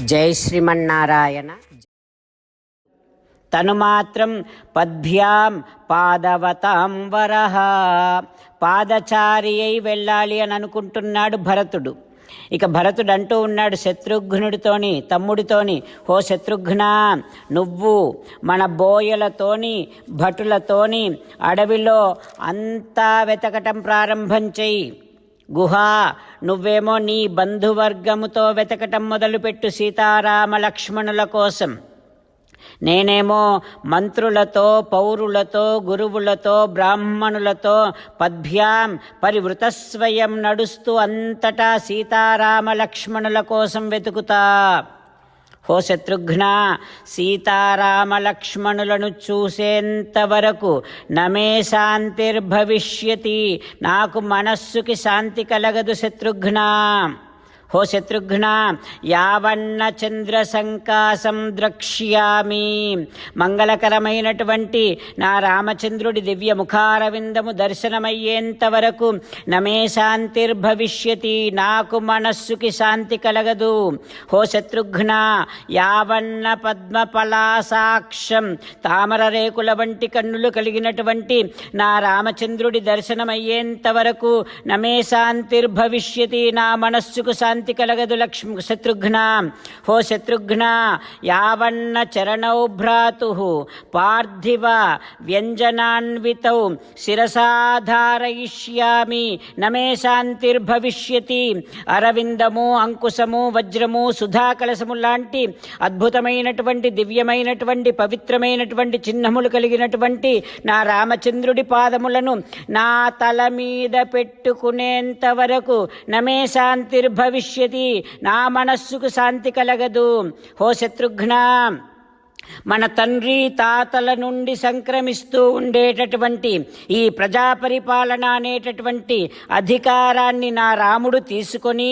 జై శ్రీమన్నారాయణ. తను మాత్రం పద్భ్యాం పాదవతాం వరహ పాదచారి అయి వెళ్ళాలి అని అనుకుంటున్నాడు భరతుడు. ఇక భరతుడు అంటూ ఉన్నాడు శత్రుఘ్నుడితోని తమ్ముడితోని ఓ శత్రుఘ్న నువ్వు మన బోయలతోని భటులతోని అడవిలో అంతా వెతకటం ప్రారంభం చెయ్యి. గుహా నువ్వేమో నీ బంధువర్గముతో వెతకటం మొదలుపెట్టు సీతారామ లక్ష్మణుల కోసం. నేనేమో మంత్రులతో పౌరులతో గురువులతో బ్రాహ్మణులతో పద్భ్యాం పరివృతస్వయం నడుస్తూ అంతటా సీతారామ లక్ష్మణుల కోసం వెతుకుతా. ఓ శత్రుఘ్న సీతారామలక్ష్మణులను చూసేంత వరకు నమే శాంతిర్భవిష్యతి. నాకు మనస్సుకి శాంతి కలగదు శత్రుఘ్న. హో శత్రుఘ్న యావన్న చంద్ర సంకాసం ద్రక్ష్యామి. మంగళకరమైనటువంటి నా రామచంద్రుడి దివ్య ముఖారవిందము దర్శనమయ్యేంత వరకు నమే శాంతిర్భవిష్యతి నాకు మనస్సుకి శాంతి కలగదు. హో శత్రుఘ్న యావన్న పద్మపలాసాక్షం తామర రేకుల వంటి కన్నులు కలిగినటువంటి నా రామచంద్రుడి దర్శనమయ్యేంత వరకు నమే శాంతిర్భవిష్యతి నా మనస్సుకు శాంతి శాంతి కలగదు లక్ష్మి శత్రుఘ్న. హో శత్రుఘ్న యావన్న చరణౌ భ్రాతు. పార్థివ వ్యంజనాన్వితౌ శిరసాధారయిష్యామి. నమే శాంతిర్భవిష్యతి. అరవిందము అంకుశము వజ్రము సుధాకలశము లాంటి అద్భుతమైనటువంటి దివ్యమైనటువంటి పవిత్రమైనటువంటి చిహ్నములు కలిగినటువంటి నా రామచంద్రుడి పాదములను నా తల మీద పెట్టుకునేంత వరకు నమే భవిష్యతి నా మనస్సుకు శాంతి కలగదు. హో శత్రుఘ్న. మన తండ్రి తాతల నుండి సంక్రమిస్తూ ఉండేటటువంటి ఈ ప్రజా పరిపాలన అనేటటువంటి అధికారాన్ని నా రాముడు తీసుకొని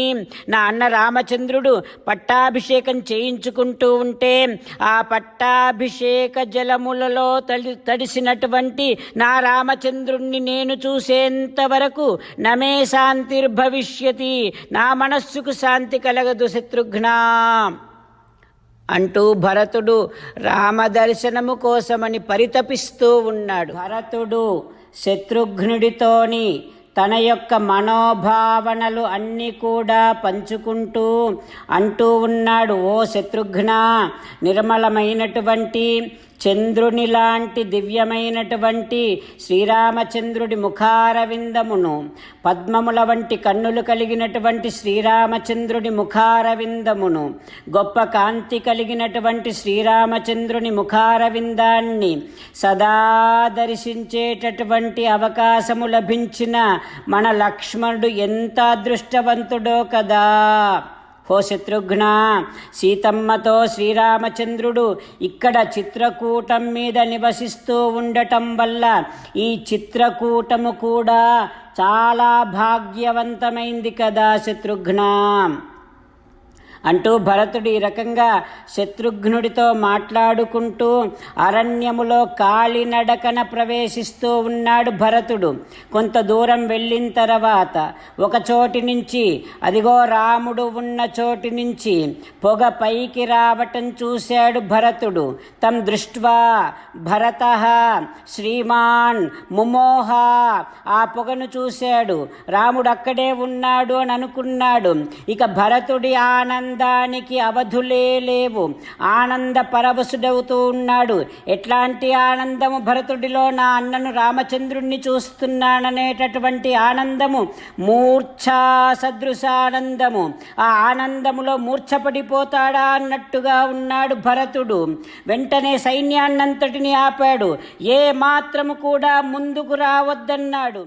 నా అన్న రామచంద్రుడు పట్టాభిషేకం చేయించుకుంటూ ఉంటే ఆ పట్టాభిషేక జలములలో తడి తడిసినటువంటి నా రామచంద్రుణ్ణి నేను చూసేంత వరకు నమే శాంతిర్భవిష్యతి నా మనస్సుకు శాంతి కలగదు శత్రుఘ్నా. అంటూ భరతుడు రామదర్శనము కోసమని పరితపిస్తూ ఉన్నాడు. భరతుడు శత్రుఘ్నుడితోని తన యొక్క మనోభావనలు అన్నీ కూడా పంచుకుంటూ అంటూ ఉన్నాడు. ఓ శత్రుఘ్న నిర్మలమైనటువంటి చంద్రుని లాంటి దివ్యమైనటువంటి శ్రీరామచంద్రుడి ముఖారవిందమును పద్మముల వంటి కన్నులు కలిగినటువంటి శ్రీరామచంద్రుడి ముఖారవిందమును గొప్ప కాంతి కలిగినటువంటి శ్రీరామచంద్రుని ముఖారవిందాన్ని సదా దర్శించేటటువంటి అవకాశము లభించిన మన లక్ష్మణుడు ఎంత అదృష్టవంతుడో కదా. హో శత్రుఘ్న సీతమ్మతో శ్రీరామచంద్రుడు ఇక్కడ చిత్రకూటం మీద నివసిస్తూ ఉండటం వల్ల ఈ చిత్రకూటము కూడా చాలా భాగ్యవంతమైంది కదా శత్రుఘ్న. అంటూ భరతుడు ఈ రకంగా శత్రుఘ్నుడితో మాట్లాడుకుంటూ అరణ్యములో కాలినడకన ప్రవేశిస్తూ ఉన్నాడు భరతుడు. కొంత దూరం వెళ్ళిన తర్వాత ఒక చోటి నుంచి అదిగో రాముడు ఉన్న చోటి నుంచి పొగ పైకి రావటం చూశాడు భరతుడు. తం దృష్ట్వా భరత శ్రీమాన్ ముమోహ ఆ పొగను చూశాడు. రాముడు అక్కడే ఉన్నాడు అని అనుకున్నాడు. ఇక భరతుడి ఆనంద ఆనందానికి అవధులే లేవు. ఆనంద పరవశుడవుతూ ఉన్నాడు. ఎట్లాంటి ఆనందము భరతుడిలో నా అన్నను రామచంద్రుణ్ణి చూస్తున్నాననేటటువంటి ఆనందము? మూర్ఛా సదృశానందము. ఆ ఆనందములో మూర్ఛపడిపోతాడా అన్నట్టుగా ఉన్నాడు భరతుడు. వెంటనే సైన్యాన్నంతటిని ఆపాడు. ఏ మాత్రము కూడా ముందుకు రావద్దన్నాడు.